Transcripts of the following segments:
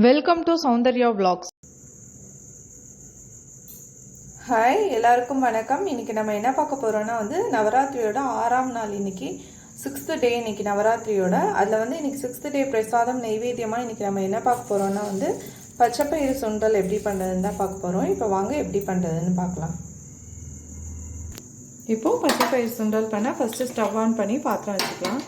Welcome to Soundarya vlogs. Hi எல்லாருக்கும் வணக்கம். இன்னைக்கு நம்ம என்ன பார்க்க போறோம்னா வந்து நவராத்திரியோட ஆறாம் நாள் இன்னைக்கு சிக்ஸ்த் டே இன்னைக்கு நவராத்திரியோட. அதில் வந்து இன்னைக்கு சிக்ஸ்த் டே பிரசாதம் நைவேத்தியமாக இன்னைக்கு நம்ம என்ன பார்க்க போறோம்னா வந்து பச்சைப்பயிறு சுண்டல் எப்படி பண்ணுறதுன்னு தான் பார்க்க போகிறோம் இப்போ வாங்க எப்படி பண்ணுறதுன்னு பார்க்கலாம். இப்போ பச்சைப்பயிறு சுண்டல் பண்ண ஃபஸ்ட்டு ஸ்டவ் ஆன் பண்ணி பாத்திரம் வச்சுக்கலாம்.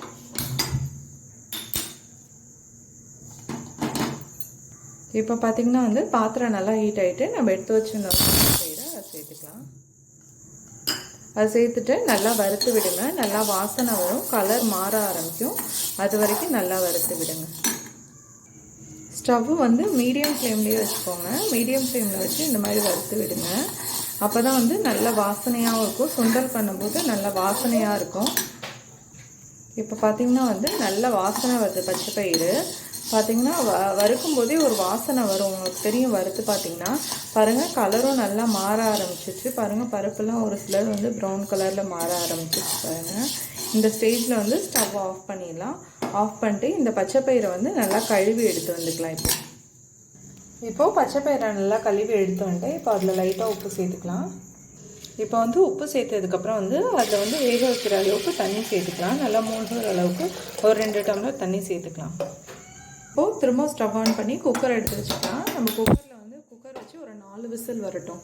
இப்போ பார்த்தீங்கன்னா வந்து பாத்திரம் நல்லா ஹீட் ஆகிட்டு நம்ம எடுத்து வச்சுருந்தோம் பயிரை அதை சேர்த்துக்கலாம். அதை சேர்த்துட்டு நல்லா வறுத்து விடுங்க. நல்லா வாசனை வரும். கலர் மாற ஆரம்பிக்கும். அது வரைக்கும் நல்லா வறுத்து விடுங்க. ஸ்டவ் வந்து மீடியம் ஃப்ளேம்லேயே வச்சுக்கோங்க. மீடியம் ஃப்ளேமில் வச்சு இந்த மாதிரி வறுத்து விடுங்க. அப்போ தான் வந்து நல்ல வாசனையாகவும் இருக்கும். சுண்டல் பண்ணும்போது நல்ல வாசனையாக இருக்கும். இப்போ பார்த்தீங்கன்னா வந்து நல்ல வாசனை வருது பச்சை பயிறு. பார்த்தீங்கன்னா வ வறுக்கும் போதே ஒரு வாசனை வரும். உங்களுக்கு தெரியும் வறுத்து பார்த்தீங்கன்னா பாருங்கள் கலரும் நல்லா மாற ஆரம்பிச்சிச்சு பாருங்கள் பருப்புலாம் ஒரு சிலர் வந்து ப்ரௌன் கலரில் மாற ஆரம்பிச்சிச்சு பாருங்கள் இந்த ஸ்டேஜில் வந்து ஸ்டவ் ஆஃப் பண்ணிடலாம். ஆஃப் பண்ணிட்டு இந்த பச்சை பயிரை வந்து நல்லா கழுவி எடுத்து வந்துக்கலாம் இப்போ. இப்போது பச்சை பயிரை நல்லா கழுவி எடுத்து வந்துட்டு இப்போ அதில் லைட்டாக உப்பு சேர்த்துக்கலாம். இப்போ வந்து உப்பு சேர்த்ததுக்கப்புறம் வந்து அதில் வந்து வேக வைக்கிற அளவுக்கு தண்ணி சேர்த்துக்கலாம். நல்லா மூழ்கிற அளவுக்கு ஒரு ரெண்டு டம்ளர் தண்ணி சேர்த்துக்கலாம். திரும்ப ஸ்டவ் ஆன் பண்ணி குக்கர் எடுத்து வச்சுக்கலாம். நம்ம குக்கரில் வந்து குக்கர் வச்சு ஒரு நாலு விசில் வரட்டும்.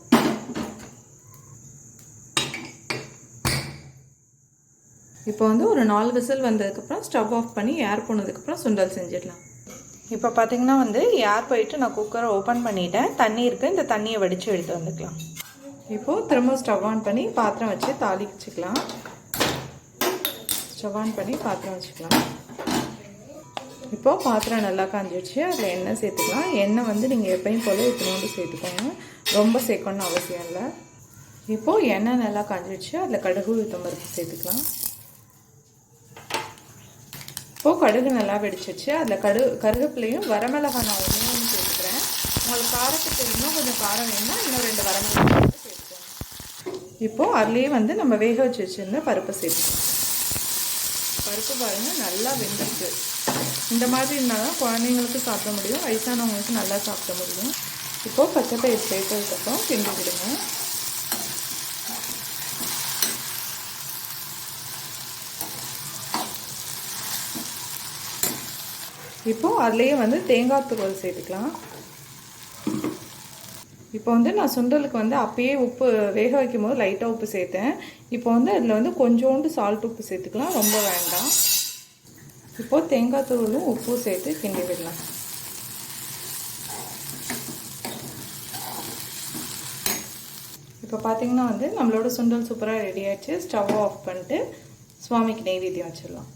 இப்போ வந்து ஒரு நாலு விசில் வந்ததுக்கப்புறம் ஸ்டவ் ஆஃப் பண்ணி ஏர் போனதுக்கப்புறம் சுண்டல் செஞ்சிடலாம். இப்போ பார்த்தீங்கன்னா வந்து ஏர் போயிட்டு நான் குக்கரை ஓப்பன் பண்ணிட்டேன். தண்ணி இருக்குது இந்த தண்ணியை வடித்து எடுத்து வந்துக்கலாம். இப்போது திரும்ப ஸ்டவ் ஆன் பண்ணி பாத்திரம் வச்சு தாளிச்சிக்கலாம். ஸ்டவ் ஆன் பண்ணி பாத்திரம் வச்சுக்கலாம். இப்போது பாத்திரம் நல்லா காஞ்சிடுச்சு அதில் எண்ணெய் சேர்த்துக்கலாம். எண்ணெய் வந்து நீங்கள் எப்பயும் போல் இத்தினோண்டு சேர்த்துக்கோங்க. ரொம்ப சேர்க்கணும்னு அவசியம் இல்லை. இப்போது எண்ணெய் நல்லா காஞ்சிடுச்சு அதில் கடுகு உளுத்தம்பருப்பு சேர்த்துக்கலாம். இப்போது கடுகு நல்லா வெடிச்சிடுச்சு அதில் கடு கருவேப்பிலையும் வரமிளகாய் நான் ஒன்றே ஒன்று சேர்த்துக்கிறேன். உங்களுக்கு காரத்துக்கு இன்னும் கொஞ்சம் காரம் வேணும்னா இன்னும் ரெண்டு வரமிளகாய் சேர்த்துக்கோங்க. இப்போது அதுலேயே வந்து நம்ம வேக வச்சு வச்சுருந்த பருப்பை சேர்த்துக்கலாம். பருப்பு பாருங்கள் நல்லா வெந்திருக்கு இந்த மாதிரி இருந்தால் தான் குழந்தைங்களுக்கு சாப்பிட முடியும். வயசானவங்களுக்கு நல்லா சாப்பிட முடியும். இப்போது பச்சை பயிர் சேர்த்ததுக்கப்புறம் கிண்டி விடுங்க. இப்போது அதுலேயே வந்து தேங்காய் துருவல் சேர்த்துக்கலாம். இப்போ வந்து நான் சுண்டலுக்கு வந்து அப்பயே உப்பு வேக வைக்கும் போது லைட்டாக உப்பு சேர்த்தேன். இப்போ வந்து அதில் வந்து கொஞ்சோண்டு சால்ட் உப்பு சேர்த்துக்கலாம். ரொம்ப வேண்டாம். இப்போது தேங்காய் தூளும் உப்பும் சேர்த்து கிண்டி விடலாம். இப்போ பார்த்தீங்கன்னா வந்து நம்மளோட சுண்டல் சூப்பராக ரெடி ஆயிடுச்சு. ஸ்டவ் ஆஃப் பண்ணிட்டு சுவாமிக்கு நெய்வேத்தியம் வச்சிடலாம்.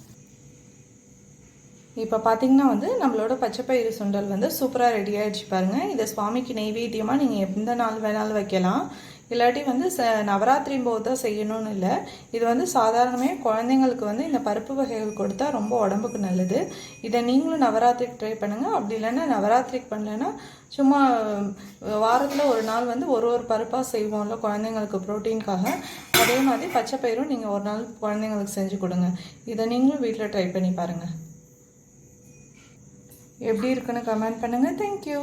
இப்போ பார்த்தீங்கன்னா வந்து நம்மளோட பச்சைப்பயிறு சுண்டல் வந்து சூப்பராக ரெடி ஆகிடுச்சு பாருங்கள் இதை சுவாமிக்கு நெய்வேத்தியமாக நீங்கள் எந்த நாள் வேணாலும் வைக்கலாம். இல்லாட்டி வந்து ச நவராத்திரி போது தான் செய்யணும்னு இல்லை. இது வந்து சாதாரணமே குழந்தைங்களுக்கு வந்து இந்த பருப்பு வகைகள் கொடுத்தா ரொம்ப உடம்புக்கு நல்லது. இதை நீங்களும் நவராத்திரிக்கு ட்ரை பண்ணுங்கள் அப்படி இல்லைன்னா நவராத்திரிக்கு பண்ணலைன்னா சும்மா வாரத்தில் ஒரு நாள் வந்து ஒரு ஒரு பருப்பாக செய்வோம்ல குழந்தைங்களுக்கு ப்ரோட்டீனுக்காக அதே மாதிரி பச்சை பயிரும் நீங்கள் ஒரு நாள் குழந்தைங்களுக்கு செஞ்சு கொடுங்க. இதை நீங்களும் வீட்டில் ட்ரை பண்ணி பாருங்கள் எப்படி இருக்குன்னு கமெண்ட் பண்ணுங்கள் தேங்க்யூ